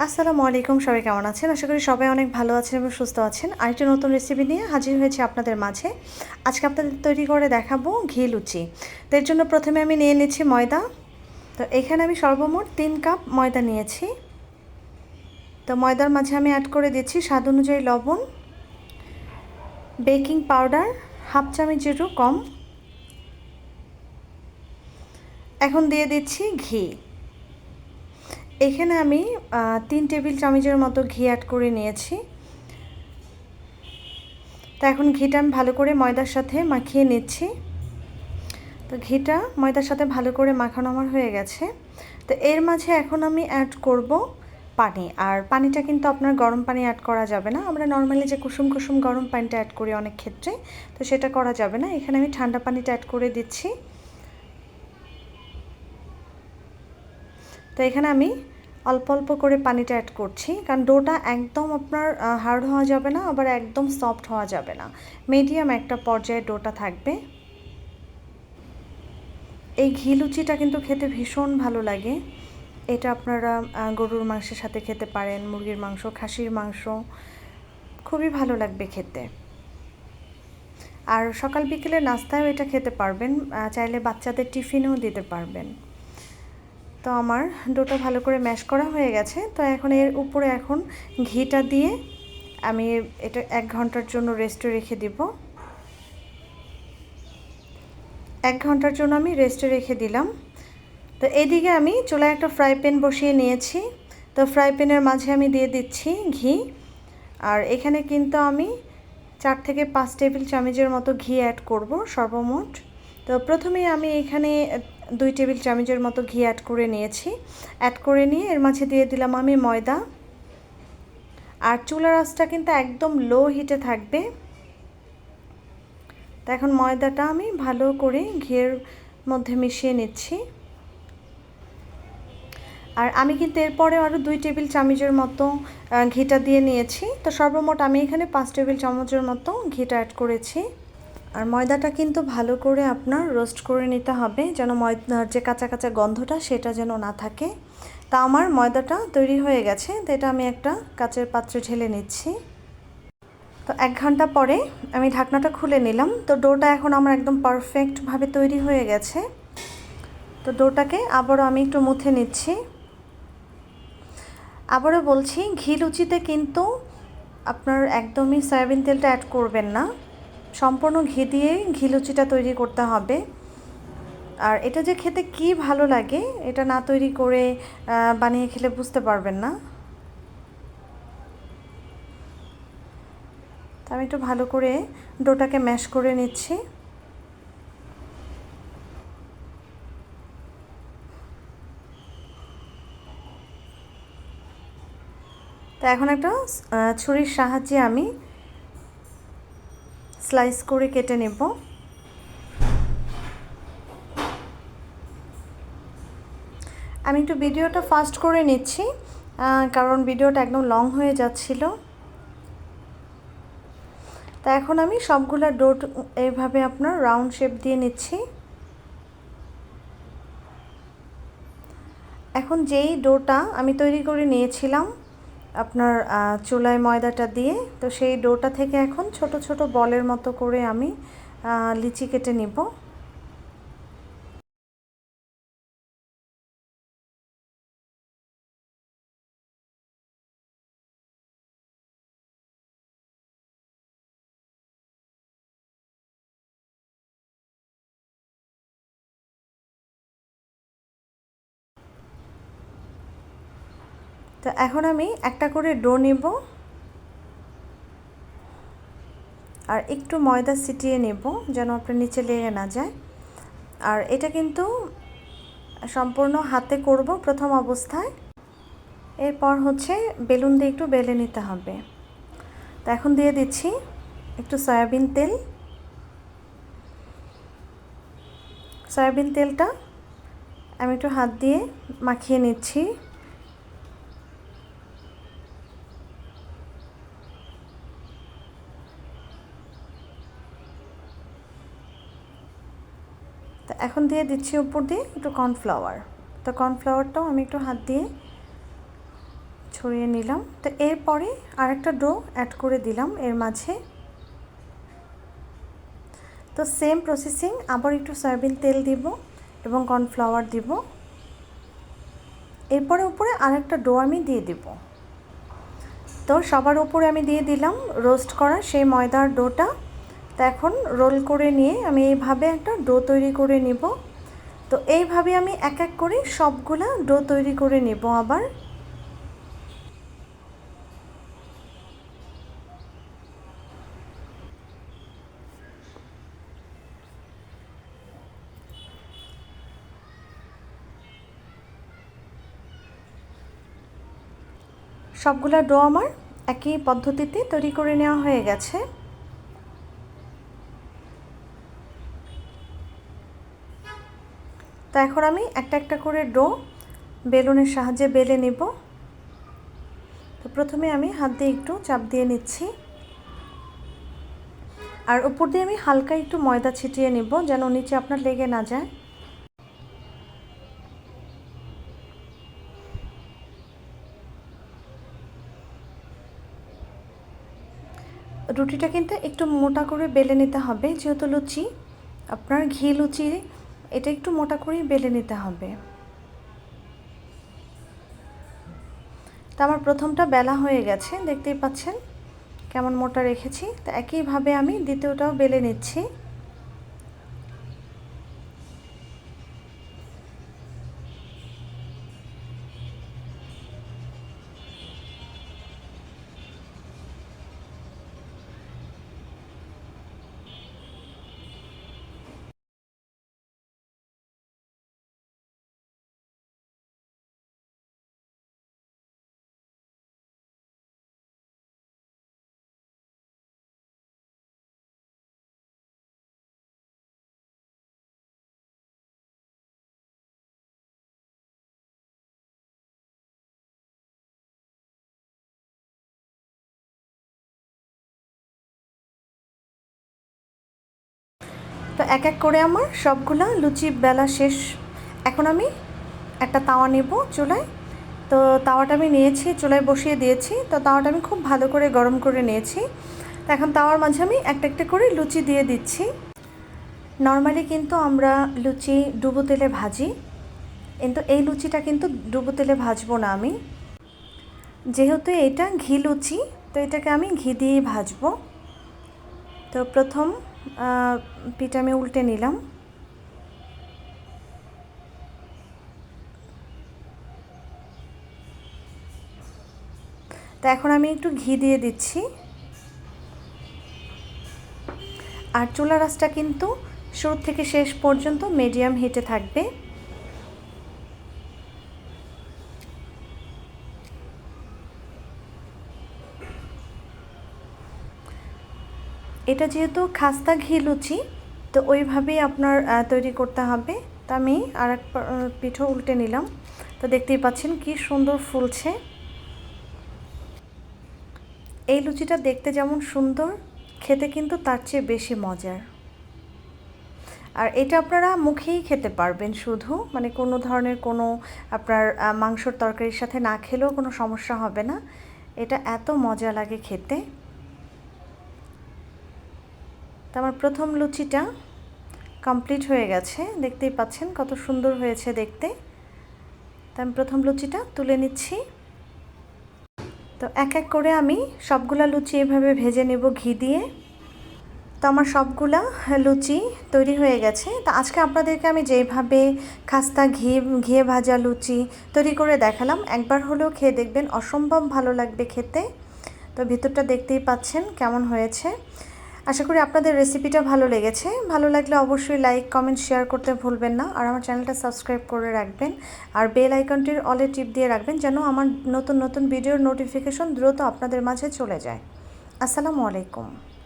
আসসালামু আলাইকুম, সবাই কেমন আছেন? আশা করি সবাই অনেক ভালো আছেন এবং সুস্থ আছেন। আরেকটি নতুন রেসিপি নিয়ে হাজির হয়েছে আপনাদের মাঝে। আজকে আপনাদের তৈরি করে দেখাবো ঘি লুচি। তো এর জন্য প্রথমে আমি নিয়ে নিচ্ছি ময়দা। তো এখানে আমি সর্বমোট তিন কাপ ময়দা নিয়েছি। তো ময়দার মাঝে আমি অ্যাড করে দিচ্ছি স্বাদ অনুযায়ী লবণ বেকিং পাউডার হাফ চামচেরও কম। এখন দিয়ে দিচ্ছি ঘি। এখানে আমি তিন টেবিল চামচের মতো ঘি অ্যাড করে নিয়েছি। তা এখন ঘিটা আমি ভালো করে ময়দার সাথে মাখিয়ে নিচ্ছি। তো ঘিটা ময়দার সাথে ভালো করে মাখানো আমার হয়ে গেছে। তো এর মাঝে এখন আমি অ্যাড করব পানি। আর পানিটা কিন্তু আপনার গরম পানি অ্যাড করা যাবে না। আমরা নর্মালি যে কুসুম কুসুম গরম পানিটা অ্যাড করি অনেক ক্ষেত্রে, তো সেটা করা যাবে না। এখানে আমি ঠান্ডা পানিটা অ্যাড করে দিচ্ছি। তো এখানে আমি অল্প অল্প করে পানিটা অ্যাড করছি। কারণ ডোটা একদম আপনার হার্ড হওয়া যাবে না, আবার একদম সফট হওয়া যাবে না। মিডিয়াম একটা পর্যায়ে ডোটা থাকবে। এই ঘি লুচিটা কিন্তু খেতে ভীষণ ভালো লাগে। এটা আপনারা গরুর মাংসের সাথে খেতে পারেন, মুরগির মাংস, খাসির মাংস। খুবই ভালো লাগবে খেতে। আর সকাল বিকেলে নাস্তায়ও এটা খেতে পারবেন চাইলে বাচ্চাদের টিফিনেও দিতে পারবেন। তো আমার ডোটা ভালো করে ম্যাশ করা হয়ে গেছে। তো এখন এর উপরে এখন ঘিটা দিয়ে আমি এটা এক ঘণ্টার জন্য রেস্টে রেখে দিব। এক ঘণ্টার জন্য আমি রেস্টে রেখে দিলাম। তো এদিকে আমি চুলায় একটা ফ্রাই প্যান বসিয়ে নিয়েছি। তো ফ্রাই প্যানের মাঝে আমি দিয়ে দিচ্ছি ঘি। আর এখানে কিন্তু আমি চার থেকে পাঁচ টেবিল চামচের মতো ঘি অ্যাড করব সর্বমোট। তো প্রথমেই আমি এখানে দুই টেবিল চামচের মতো ঘি অ্যাড করে নিয়েছি। অ্যাড করে নিয়ে এর মাঝে দিয়ে দিলাম আমি ময়দা। আর চুলার আঁচটা কিন্তু একদম লো হিটে থাকবে। তো এখন ময়দাটা আমি ভালো করে ঘিয়ের মধ্যে মিশিয়ে নিচ্ছি। আর আমি কিন্তু এরপরে আরও দুই টেবিল চামচের মতো ঘিটা দিয়ে নিয়েছি। তো সর্বমোট আমি এখানে পাঁচ টেবিল চামচের মতো ঘিটা অ্যাড করেছি। আর ময়দাটা কিন্তু ভালো করে আপনার রোস্ট করে নিতে হবে, যেন ময়দার যে কাঁচা কাঁচা গন্ধটা সেটা যেন না থাকে। তা আমার ময়দাটা তৈরি হয়ে গেছে, তো এটা আমি একটা কাচের পাত্রে ঢেলে নিচ্ছি। তো এক ঘণ্টা পরে আমি ঢাকনাটা খুলে নিলাম, তো ডোটা এখন আমার একদম পারফেক্টভাবে তৈরি হয়ে গেছে। তো ডোটাকে আবারও আমি একটু মুথে নিচ্ছি। আবারও বলছি, ঘি লুচিতে কিন্তু আপনার একদমই সয়াবিন তেলটা অ্যাড করবেন না। সম্পূর্ণ ঘি দিয়ে ঘি লুচিটা তৈরি করতে হবে। আর এটা যে খেতে কি ভালো লাগে, এটা না তৈরি করে বানিয়ে খেলে বুঝতে পারবেন না। আমি একটু ভালো করে ডোটাকে ম্যাশ করে নিচ্ছি। তো এখন একটা ছুরির সাহায্যে আমি স্লাইস করে কেটে নেব। আমি একটু ভিডিওটা ফাস্ট করে নিচ্ছি কারণ ভিডিওটা একদম লং হয়ে যাচ্ছিল। তা এখন আমি সবগুলো ডোট এইভাবে আপনার রাউন্ড শেপ দিয়ে নিচ্ছি। এখন যেই ডোটা আমি তৈরি করে নিয়েছিলাম আপনার চুলায় ময়দাটা দিয়ে, তো সেই ডোটা থেকে এখন ছোট ছোট বলের মতো করে আমি লিচি কেটে নিব। তো এখন আমি একটা করে ডো নেব আর একটু ময়দা ছিটিয়ে নেব যেন আপনার নিচে লেগে না যায়। আর এটা কিন্তু সম্পূর্ণ হাতে করব প্রথম অবস্থায়। এরপর হচ্ছে বেলুন দিয়ে একটু বেলে নিতে হবে। তো এখন দিয়ে দিচ্ছি একটু সয়াবিন তেল। সয়াবিন তেলটা আমি একটু হাত দিয়ে মাখিয়ে নিচ্ছি। এখন দিয়ে দিচ্ছি উপর দিয়ে একটু কর্নফ্লাওয়ার তো কর্নফ্লাওয়ারটাও আমি একটু হাত দিয়ে ছড়িয়ে নিলাম। তো এরপরে আরেকটা ডো অ্যাড করে দিলাম এর মাঝে। তো সেম প্রসেসিং আবার একটু সয়াবিন তেল দিব এবং কর্নফ্লাওয়ার দিব। এরপরে উপরে আরেকটা ডো আমি দিয়ে দিব। তো সবার উপরে আমি দিয়ে দিলাম রোস্ট করা সেই ময়দার ডোটা তো এখন রোল করে নিয়ে আমি এইভাবে একটা ডো তৈরি করে নিব। তো এইভাবে আমি এক এক করে সবগুলা ডো তৈরি করে নেব আবার। সবগুলা ডো আমার একই পদ্ধতিতে তৈরি করে নেওয়া হয়ে গেছে। তো এখন আমি একটা একটা করে ডো বেলুনের সাহায্যে বেলে নেব। তো প্রথমে আমি হাত দিয়ে একটু চাপ দিয়ে নিচ্ছি। আর উপর দিয়ে আমি হালকা একটু ময়দা ছিটিয়ে নেব যেন নিচে আপনার লেগে না যায়। রুটিটা কিন্তু একটু মোটা করে বেলে নিতে হবে, যেহেতু লুচি, আপনার ঘি লুচি এটা একটু মোটা করেই বেলে নিতে হবে। তো আমার প্রথমটা বেলা হয়ে গেছে, দেখতেই পাচ্ছেন? কেমন মোটা রেখেছি। তো একইভাবে আমি দ্বিতীয়টাও বেলে নিচ্ছি। তো এক এক করে আমার সবগুলা লুচি বেলা শেষ। এখন আমি একটা তাওয়া নেব চুলায়। তো তাওয়াটা আমি নিয়েছি, চুলায় বসিয়ে দিয়েছি। তো তাওয়াটা আমি খুব ভালো করে গরম করে নিয়েছি। তো এখন তাওয়ার মাঝে আমি একটা একটা করে লুচি দিয়ে দিচ্ছি। নর্মালি কিন্তু আমরা লুচি ডুবো তেলে ভাজি। কিন্তু এই লুচিটা কিন্তু ডুবো তেলে ভাজবো না আমি। যেহেতু এটা ঘি লুচি, তো এটাকে আমি ঘি দিয়েই ভাজবো। তো প্রথম পিঠা আমি উল্টে নিলাম। তো এখন আমি একটু ঘি দিয়ে দিচ্ছি। আর চুলা রাসটা কিন্তু শুরু থেকে শেষ পর্যন্ত মিডিয়াম হিটে থাকবে। এটা যেহেতু খাস্তা ঘি লুচি, তো ওইভাবেই আপনার তৈরি করতে হবে। তা আমি আর এক পিঠো উল্টে নিলাম। তো দেখতেই পাচ্ছেন কি সুন্দর ফুলছে। এই লুচিটা দেখতে যেমন সুন্দর, খেতে কিন্তু তার চেয়ে বেশি মজার। আর এটা আপনারা মুখেই খেতে পারবেন শুধু মানে কোনো ধরনের কোনো আপনার মাংসর তরকারির সাথে না খেলেও কোনো সমস্যা হবে না। এটা এত মজা লাগে খেতে। তো আমার প্রথম লুচিটা কমপ্লিট হয়ে গেছে। দেখতেই পাচ্ছেন কত সুন্দর হয়েছে দেখতে। তো আমি প্রথম লুচিটা তুলে নিচ্ছি। তো এক এক করে আমি সবগুলা লুচি এভাবে ভেজে নেব ঘি দিয়ে। তো আমার সবগুলা লুচি তৈরি হয়ে গেছে। তো আজকে আপনাদেরকে আমি যেইভাবে খাস্তা ঘি ঘিয়ে ভাজা লুচি তৈরি করে দেখালাম, একবার হলেও খেয়ে দেখবেন অসম্ভব ভালো লাগবে খেতে। তো ভিতরটা দেখতেই পাচ্ছেন কেমন হয়েছে। আশা করি আপনাদের রেসিপিটা ভালো লেগেছে। ভালো লাগলে অবশ্যই লাইক কমেন্ট শেয়ার করতে ভুলবেন না। আর আমার চ্যানেলটা সাবস্ক্রাইব করে রাখবেন। আর বেল আইকনটির অলে টিপ দিয়ে রাখবেন যেন আমার নতুন নতুন ভিডিওর নোটিফিকেশন দ্রুত আপনাদের মাঝে চলে যায়। আসসালামু আলাইকুম।